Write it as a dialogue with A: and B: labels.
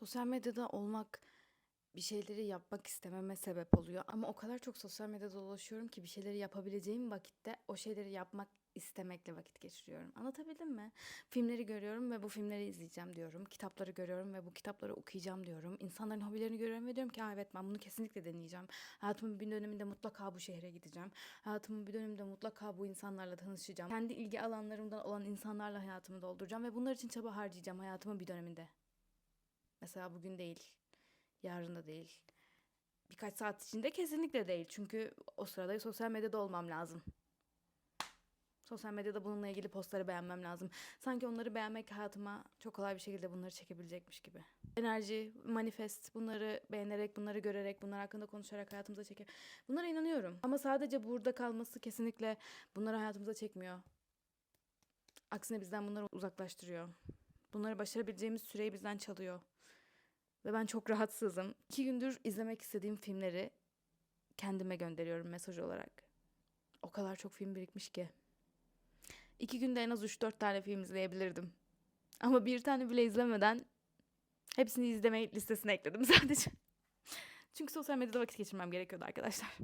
A: Sosyal medyada olmak bir şeyleri yapmak istememe sebep oluyor. Ama o kadar çok sosyal medyada dolaşıyorum ki bir şeyleri yapabileceğim vakitte o şeyleri yapmak istemekle vakit geçiriyorum. Anlatabildim mi? Filmleri görüyorum ve bu filmleri izleyeceğim diyorum. Kitapları görüyorum ve bu kitapları okuyacağım diyorum. İnsanların hobilerini görüyorum ve diyorum ki "Aa, evet ben bunu kesinlikle deneyeceğim. Hayatımın bir döneminde mutlaka bu şehre gideceğim. Hayatımın bir döneminde mutlaka bu insanlarla tanışacağım. Kendi ilgi alanlarımdan olan insanlarla hayatımı dolduracağım ve bunlar için çaba harcayacağım hayatımın bir döneminde. Mesela bugün değil, yarın da değil. Birkaç saat içinde kesinlikle değil. Çünkü o sırada sosyal medyada olmam lazım. Sosyal medyada bununla ilgili postları beğenmem lazım. Sanki onları beğenmek hayatıma çok kolay bir şekilde bunları çekebilecekmiş gibi. Enerji, manifest, bunları beğenerek, bunları görerek, bunlar hakkında konuşarak hayatımıza çeker. Bunlara inanıyorum. Ama sadece burada kalması kesinlikle bunları hayatımıza çekmiyor. Aksine bizden bunları uzaklaştırıyor. Bunları başarabileceğimiz süreyi bizden çalıyor. Ve ben çok rahatsızım. İki gündür izlemek istediğim filmleri kendime gönderiyorum mesaj olarak. O kadar çok film birikmiş ki. İki günde en az 3-4 tane film izleyebilirdim. Ama bir tane bile izlemeden hepsini izleme listesine ekledim sadece. Çünkü sosyal medyada vakit geçirmem gerekiyordu arkadaşlar.